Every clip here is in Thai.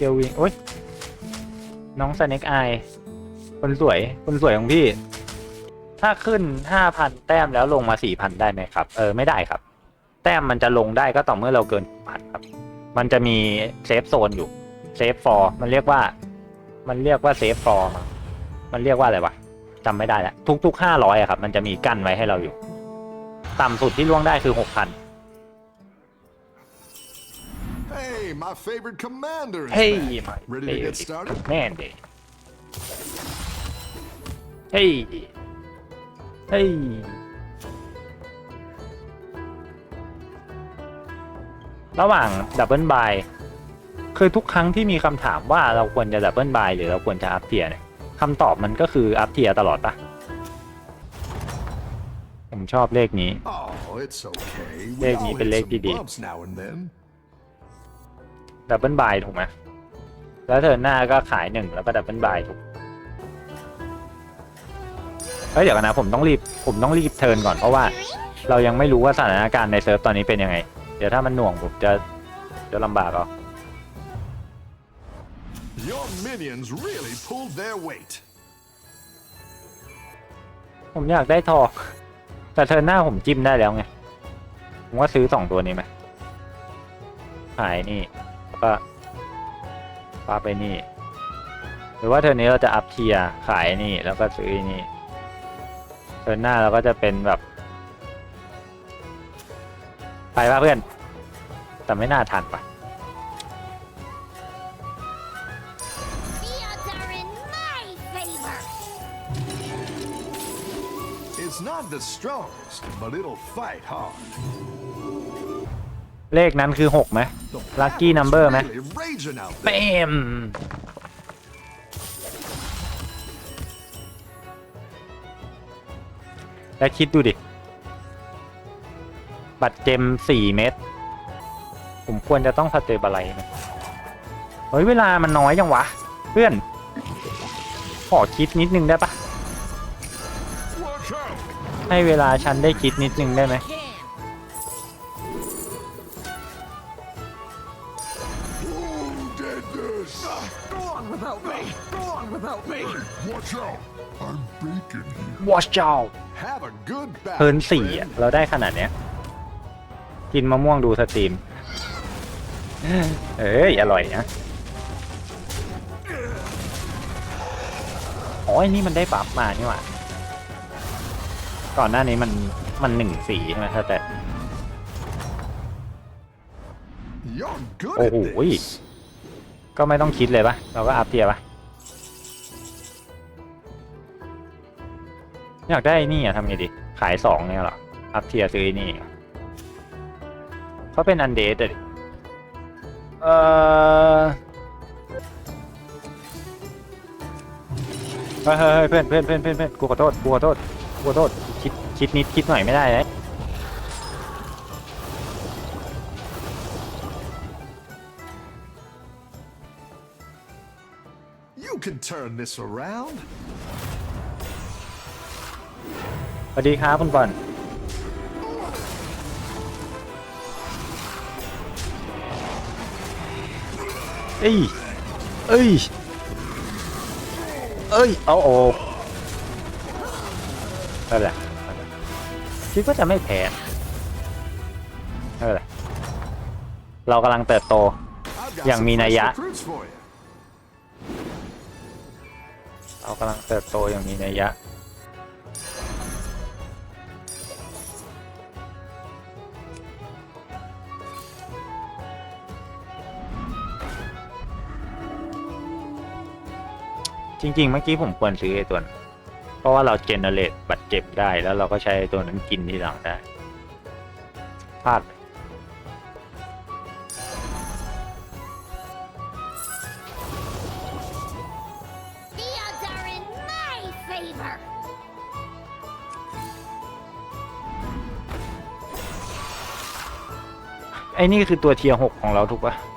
เกลวิงโอ้ย น้องสเน็กไอคนสวย คนสวยของพี่ ถ้าขึ้นห้าพันแต้มแล้วลงมาสี่พันได้ไหมครับ เออ ไม่ได้ครับ แต้มมันจะลงได้ก็ต่อเมื่อเราเกินพันครับ มันจะมีเซฟโซนอยู่ เซฟฟอร์ มันเรียกว่า มันเรียกว่าเซฟฟอร์ มันเรียกว่าอะไรวะจำไม่ได้แล้วทุกๆห้าร้อยอะครับ มันจะมีกั้นไว้ให้เราอยู่ ต่ำสุดที่ล่วงได้คือหกพัน Hey, my favorite commander is เฮ้ย back. มา Ready to get started? แม่นเดเฮ้ยเฮ้ยระหว่างดับเบิลบายคือทุกครั้งที่มีคำถามว่าเราควรจะดับเบิลบายหรือเราควรจะอัพเทียร์เนี่ยคำตอบมันก็คืออัพเทียร์ตลอดปะผมชอบเลขนี้ Oh, it's okay. We เลข all นี้เป็น hit เลข some ที่ดี bumps now and then. ดับเบิลบายถูกไหมแล้วเทิร์นหน้าก็ขายหนึ่งแล้วก็ดับเบิลบายถูกเฮ้ยเดี๋ยวกันนะผมต้องรีบผมต้องรีบเทิร์นก่อนเพราะว่า เรายังไม่รู้ว่าสถานการณ์ในเซิร์ฟตอนนี้เป็นยังไง เดี๋ยวถ้ามันหน่วงผมจะจะลำบากเอา Your minions really pulled their weight. ผมอยากได้ทองแต่เทิร์นหน้าผมจิ้มได้แล้วไง ผมว่าซื้อสองตัวนี้ไหมขายนี่แล้ว ก็ปาไปนี่ หรือว่าเทิร์นนี้เราจะอัพเทียร์ขายนี่แล้วก็ซื้อนี่เทิร์นหน้าเราก็จะเป็นแบบ ไปป่ะเพื่อน แต่ไม่น่าทันป่ะ The odds are in my favor. It's not the strongest, but it'll fight hard. เลขนั้นคือหกไหม The Lucky battle's number, man. really raging out เปมแล้วคิดดูดิ บัตรเจมสี่เม็ดผมควรจะต้องสเตเบลไลซ์ไหมเฮ้ย เวลามันน้อยยังวะ เพื่อน ขอคิดนิดนึงได้ปะให้เวลาฉันได้คิดนิดนึงได้ไหม Watch out Have a good เทิร์น battle, สี่ friend. อะเราได้ขนาดเนี้ย กินมะม่วงดูสตรีม เอ้ย อร่อยนะอ๋อไอ้นี่มันได้บัฟมานี่หว่า ก่อนหน้านี้มันมันหนึ่งสีใช่ไหมถ้าแต่ You're good โอ้ at โห this. ก็ไม่ต้องคิดเลยปะเราก็อัพเทียร์ปะ อยากได้ไอ้นี่อะทำไงดี ขายสองเนี่ยเหรอ อัพเทียร์ซื้อไอ้นี่เหรอเขาเป็นอันเดทดิเออเฮ้ยเฮ้ยเฮ้ยเพื่อนเพื่อนเพื่อนเพื่อนเพื่อนกูขอโทษกูขอโทษกูขอโทษคิดคิดนิดคิดหน่อยไม่ได้เลย สวัสดีครับคุณบอลเอ้ย เอ้ย เอ้ย เอาโอ้ไม่เป็นไรไม่เป็นไรคิดว่าจะไม่แพ้ไม่เป็นไรเรากำลังเติบโต I've got Yang some fresh Minaya. recruits for you. เรากำลังเติบโต อย่างมีนัยยะ จริง ๆ เมื่อกี้ผมควรซื้อไอ้ตัวนั้นเพราะว่าเราเจเนเรตบัตรเจ็บได้แล้วเราก็ใช้ตัวนั้นกินที่หลังได้พลาดไอ้นี่คือตัวเทียร์หกของเราถูกปะ You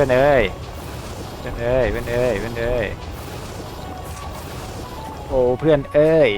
พื่อนเอ้ยเพื่อนเอ้ยเพื่อนเอ้ยเพื่อนเอ้ยโอ้เพื่อนเอ้ย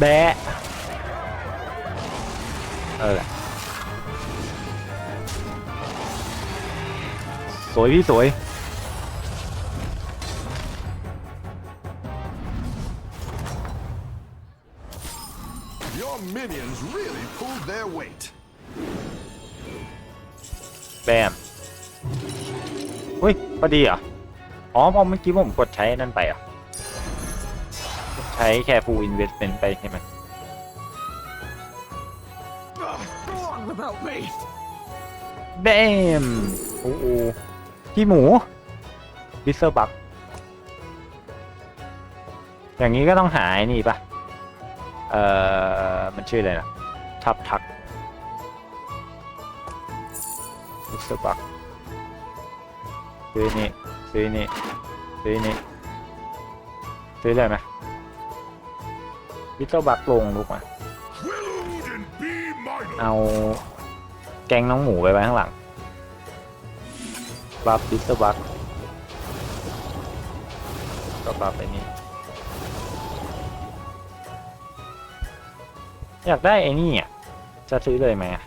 แบะเออสวยพี่สวย Your minions really pulled their weight. แบมอุ้ยพอดีเหรออ๋อเพอเมื่อกี้ผมกดใช้นั่นไปเหรอะ ใช้แค่ full investment ไปใช่ไหม Ah, go on without me. แบมโอ้โหพี่หมูดิสเซอร์บักอย่างนี้ก็ต้องหาไอ้นี่ปะเอ่อ มันชื่ออะไรนะทับทักดิสเซอร์บักซื้อนี่ซื้อนี่ซื้อนี่ซื้อเลยไหม ดิสเซอร์บักลงลูกมา Willowed and be minor. เอาแกงน้องหมูไปไว้ข้างหลังบัฟดิสเตอร์บัคก็บัฟไปนี่อยากได้ไอ้นี่อะ จะซื้อเลยไหมอะ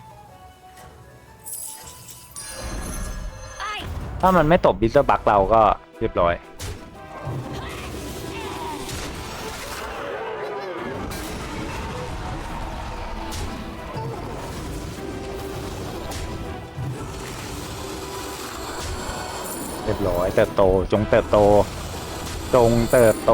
I ถ้ามันไม่ตบดิสเตอร์บัคเราก็เรียบร้อย เรียบร้อยเติบโตจงเติบโต จงเติบโต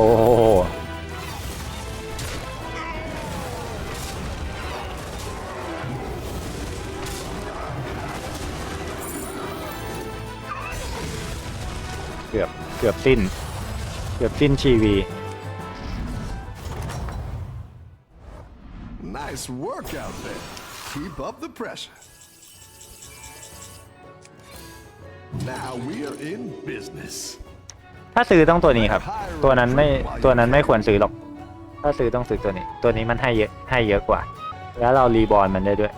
เกือบเกือบสิ้น เกือบสิ้นชีวี Nice work out there. Keep up the pressure. Now we're in business. ถ้าซื้อต้องตัวนี้ครับ ตัวนั้นไม่ตัวนั้นไม่ควรซื้อหรอก ถ้าซื้อต้องซื้อตัวนี้ ตัวนี้มันให้เยอะให้เยอะกว่า แล้วเรารีบอลมันได้ด้วย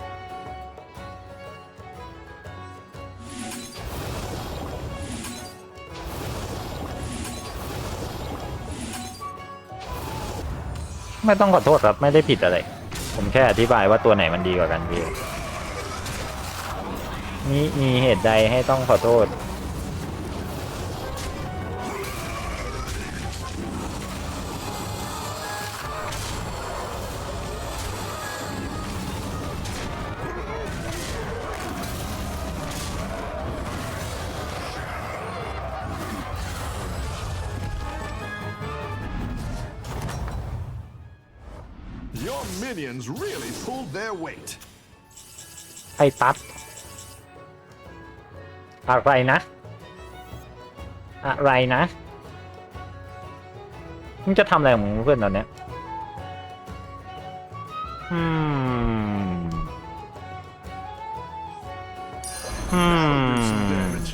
ไม่ต้องขอโทษครับ ไม่ได้ผิดอะไร ผมแค่อธิบายว่าตัวไหนมันดีกว่ากันพี่ มีมีเหตุใดให้ต้องขอโทษ Your minions really pulled their weight. ไอ้ตัด อะไรนะ อะไรนะมึงจะทำอะไรของมึงเพื่อนตอนเนี้ยอืมอื Did some ม damage.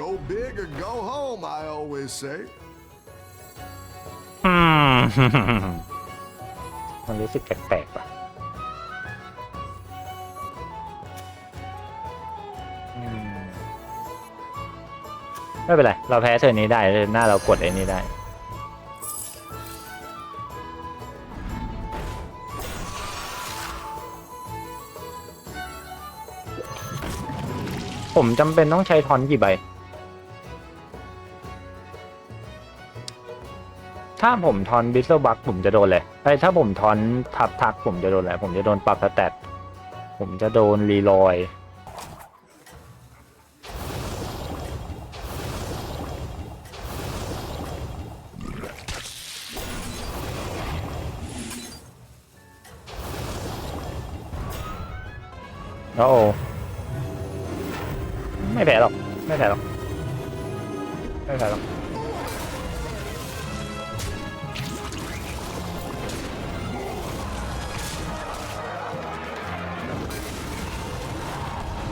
Go big or go home, I always say. อืม มันรู้สึกแปลกๆป่ะ ไม่เป็นไร เราแพ้เธอนี้ได้หน้าเรากดไอ้นี้ได้ ผมจำเป็นต้องใช้ทอนกี่ใบ ถ้าผมทอนบิสเซอร์บัคผมจะโดนเลยไอ้ถ้าผมทอนทับทักผมจะโดนอะไรผมจะโดนปรับสแตทผมจะโดนรีลอย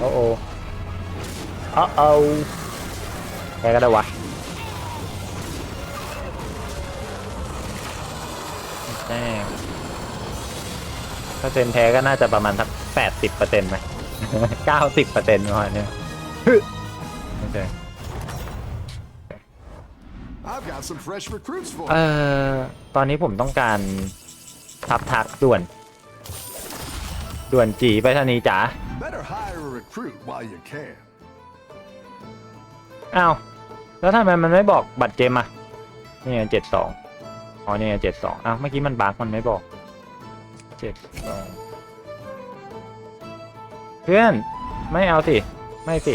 โอ้โอ้โอ้โอ้แกก็ได้วะแน่ถ้าเซนแท้ก็น่าจะประมาณสักแปดสิบเปอร์เซ็นต์ไหมเก้าสิบเปอร์เซ็นต์ประมาณเนี้ยโอเค I've got some fresh recruits for เอ่ you. อตอนนี้ผมต้องการทับทักด่วน ด่วนจีไปธนีย์จ๋า Better hire a recruit while you can. อ้าว แล้วทำไมมันไม่บอกบัตรเจมอะนี่เจ็ดสองอ๋อนี่เจ็ดสองอ้าวเมื่อกี้มันบักมันไม่บอกเจ็ดสองเพื่อน ไม่เอาสิ ไม่สิ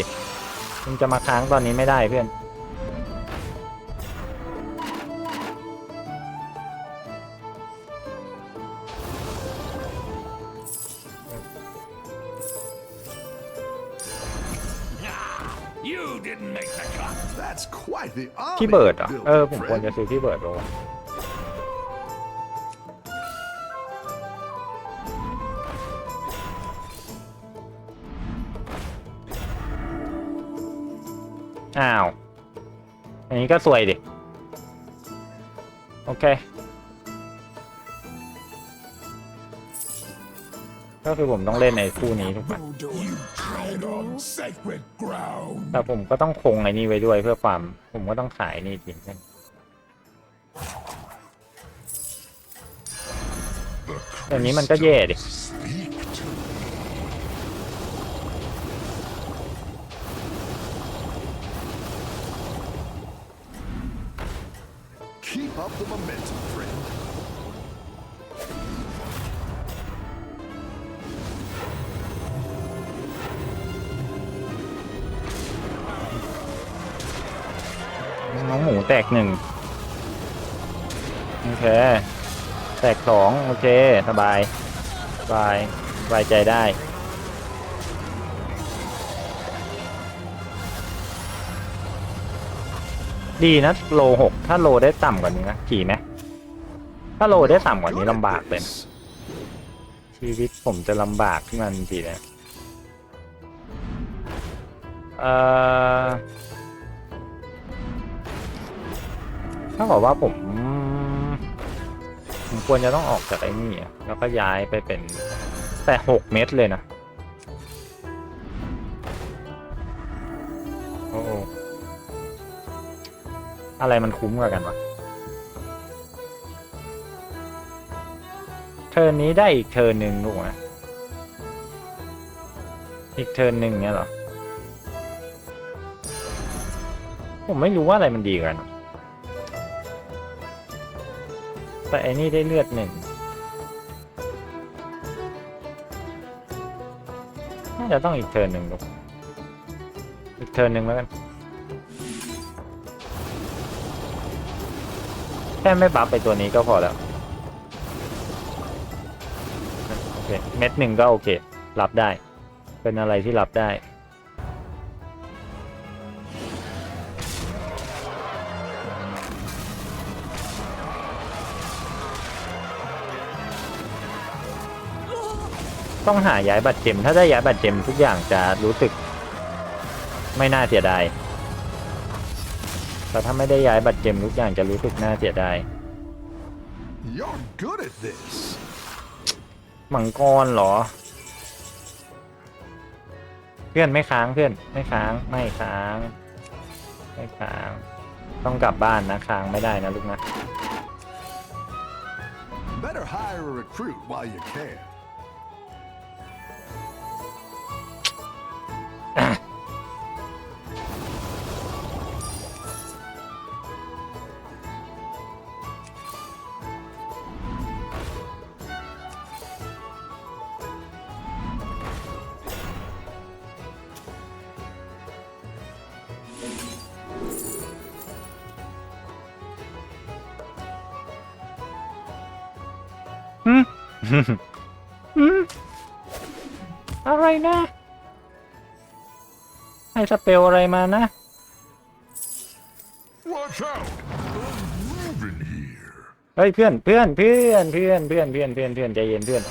มึงจะมาค้างตอนนี้ไม่ได้เพื่อน พี่เบิร์ดเหรอเออผมควรจะซื้อพี่เบิร์ดลงอ้าว อันนี้ก็สวยดิ โอเค ก็คือผมต้องเล่นในคู่นี้ถูกไหมแต่ผมก็ต้องคงไอ้นี่ไว้ด้วยเพื่อความ ผมก็ต้องขายนี่ทิ้งกันอย่างนี้มันก็แย่ดิ แตกหนึ่งโอเค แตกสองโอเคสบายสบายสบายใจได้ดีนะโลหกถ้าโลได้ต่ำกว่านี้นะขี่ไหมถ้าโลได้ต่ำกว่านี้ลำบากเลยชีวิตผมจะลำบากขึ้นมาทันทีนะเอ่อ ถ้าบอกว่าผมผมควรจะต้องออกจากไอ้นี่แล้วก็ย้ายไปเป็นแต่หกเมตรเลยนะโอ้โหอะไรมันคุ้มกว่ากันวะเทิร์นนี้ได้อีกเทิร์นหนึ่งลูกนะอีกเทิร์นหนึ่งเนี้ยหรอ ผมไม่รู้ว่าอะไรมันดีกว่ากัน แต่ไอ้นี่ได้เลือดหนึ่งน่าจะต้องอีกเทิร์นหนึ่งลูกอีกเทิร์นหนึ่งแล้วกันแค่ไม่บัฟไปตัวนี้ก็พอแล้วโอเคเม็ดหนึ่งก็โอเค รับได้ เป็นอะไรที่รับได้ ต้องหาย้ายบัตรเจม ถ้าได้ย้ายบัตรเจมทุกอย่างจะรู้สึก ไม่น่าเสียดาย แต่ถ้าไม่ได้ย้ายบัตรเจมทุกอย่างจะรู้สึกน่าเสียดาย You're good at this. มังกรเหรอ เพื่อนไม่ค้างเพื่อนไม่ค้างไม่ค้าง ไม่ค้าง ต้องกลับบ้านนะค้างไม่ได้นะลูกนะ Better hire a recruit while you can. นะ ให้สเปลอะไรมานะ Watch out! I'm moving here. เฮ้ยเพื่อนเพื่อนเพื่อนเพื่อนเพื่อนเพื่อนเพื่อนเพื่อนใจเย็นเพื่อน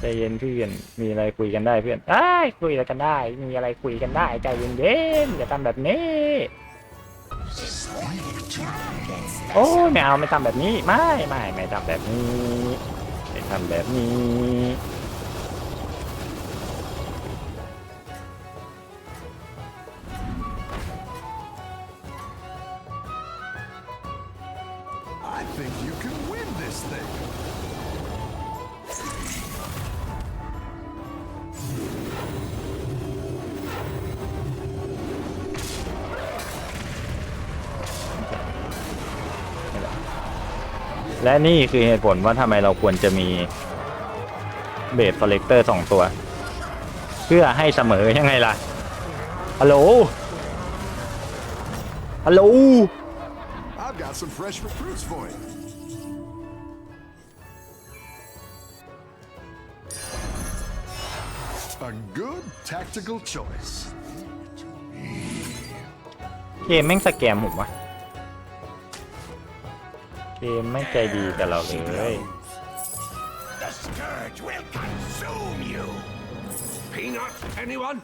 ใจเย็นเพื่อนมีอะไรคุยกันได้เพื่อนไอ้ยคุยอะไรกันได้ มีอะไรคุยกันได้ใจเย็นเย็นๆอย่าทำแบบนี้ โอ้ยไม่เอาไม่ทำแบบนี้ไม่ไม่ไม่ทำแบบนี้ไม่ทำแบบนี้ และนี่คือเหตุผลว่าทำไมเราควรจะมีเบสคอลเลกเตอร์สองตัว เพื่อให้เสมอยังไงล่ะ ฮัลโหล ฮัลโหล I've got some fresh recruits for you. A good tactical choice. เกมแม่งสแกมผมวะ เกมไม่ใจดีกับเราเลย The scourge will consume you. Peanut, anyone?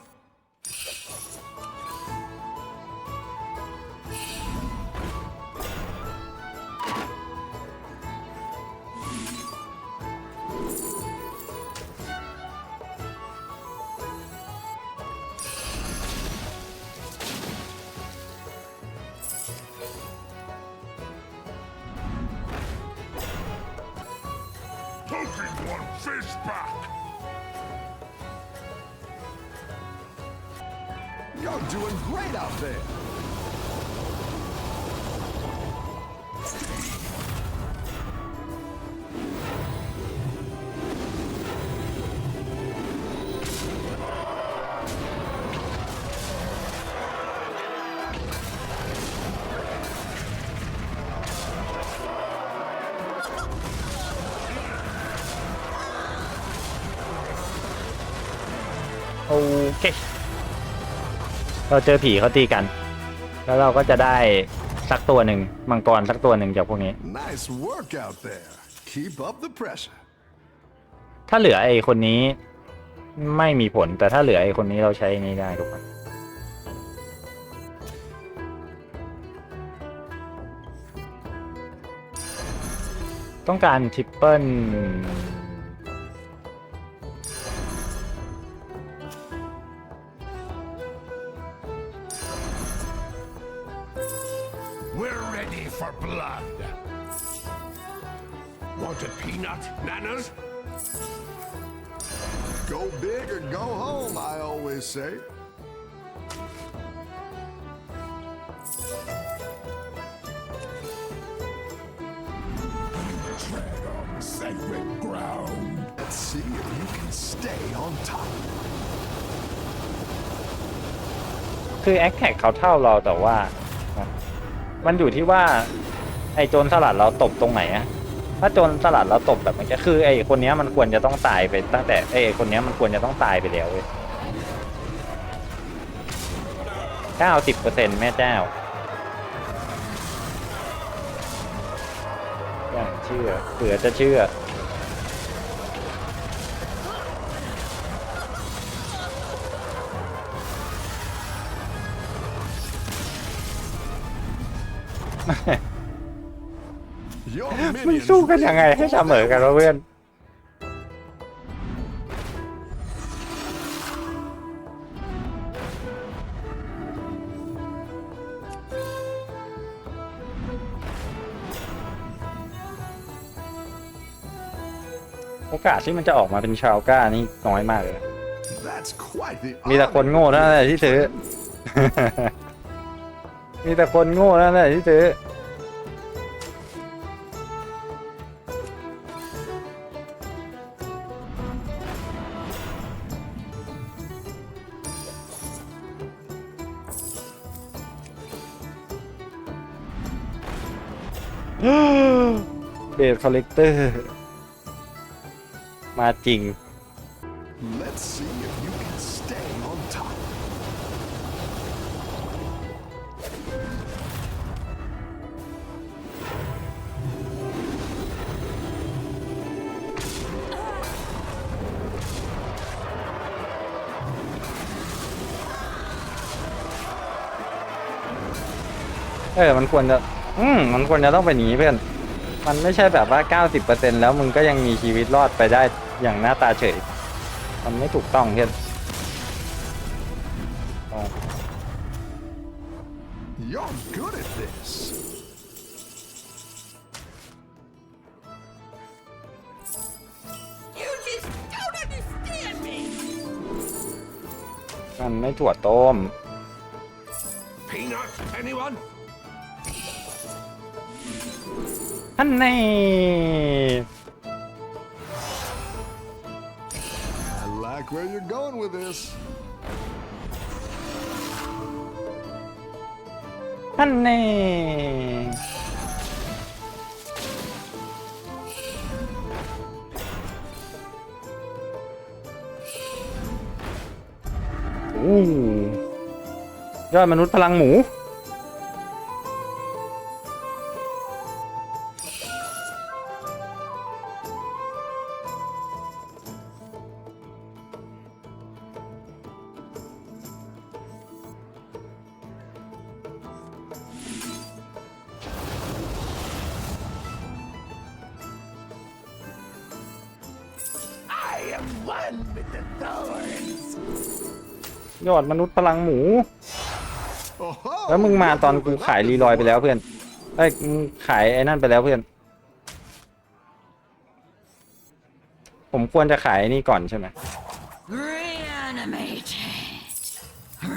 เคเราเจอผีเขาตีกัน แล้วเราก็จะได้สักตัวหนึ่งมังกรสักตัวหนึ่งจากพวกนี้ Nice work out there. Keep up the pressure. ถ้าเหลือไอ้คนนี้ไม่มีผลแต่ถ้าเหลือไอ้คนนี้เราใช้นี้ได้ทุกคน ต้องการทริปเปิล say. Tread on sacred ground. Let's see if you can stay on top. คือแอคแท็กเขาเท่าเราแต่ว่า มันอยู่ที่ว่า ไอ้โจรสลัดเราตบตรงไหนอะถ้าโจรสลัดเราตบแบบเมันจะคือไอ้คนเนี้ยมันควรจะต้องตายไปตั้งแต่ไอ้คนเนี้ยมันควรจะต้องตายไปแล้วเว้ย ก้าสิบเปอร์เซ็นต์แม่เจ้า อย่างเชื่อเผื่อจะเชื่อ Your มัน minions สู้กันยังไงให้เสมอกันวะเพื่อน โอกาสที่มันจะออกมาเป็นชาวก้านี่น้อยมากเลยนะ That's quite the มีแต่คนโง่เท่านั้นแหละที่ซื้อ มีแต่คนโง่เท่านั้นแหละที่ซื้อเบสคอลเลกเตอร์ มาจริง Let's see if you can stay on top. เออ มันควรจะ อืม มันควรจะต้องไปหนีเพื่อน มันไม่ใช่แบบว่า 90%แล้วมึงก็ยังมีชีวิตรอดไปได้ อย่างหน้าตาเฉย มันไม่ถูกต้องเพื่อนอ๋อ You're good at this. You just don't understand me. มันไม่ถั่วต้ม Peanut, anyone? ท่านแน่ like where you're going with this. ท่านแน่โอ้ยอดมนุษย์พลังหมู with the thorns. ยอดมนุษย์พลังหมู Oh, แล้วมึงมาตอนกูขายรีลอยไปแล้วเพื่อนเอ้ยมึงขายไอ้นั่นไปแล้วเพื่อน ผมควรจะขายไอ้นี่ก่อนใช่ไหม Reanimated.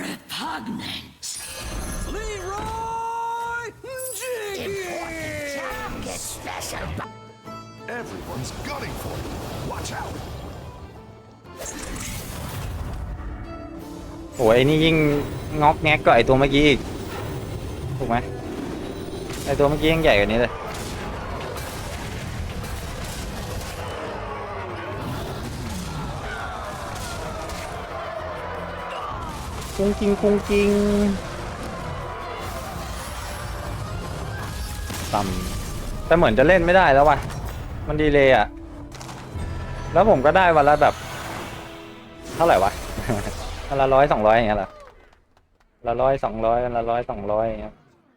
Repugnant. Leroy everyone's gunning for you. Watch out. โอ้ยไอ้นี่ยิ่งงอกแงกก็ไอตัวเมื่อกี้อีก ถูกไหมไอตัวเมื่อกี้ยังใหญ่กว่านี้เลย กุ้งกิ้งกุ้งกิ้งต่ำแต่เหมือนจะเล่นไม่ได้แล้วว่ะมันดีเลยอะแล้วผมก็ได้วันละแบบ เท่าไหร่วะวันละร้อยสองร้อยอย่างเงี้ยเหรอวันละร้อยสองร้อยวันละร้อยสองร้อยอย่างเงี้ย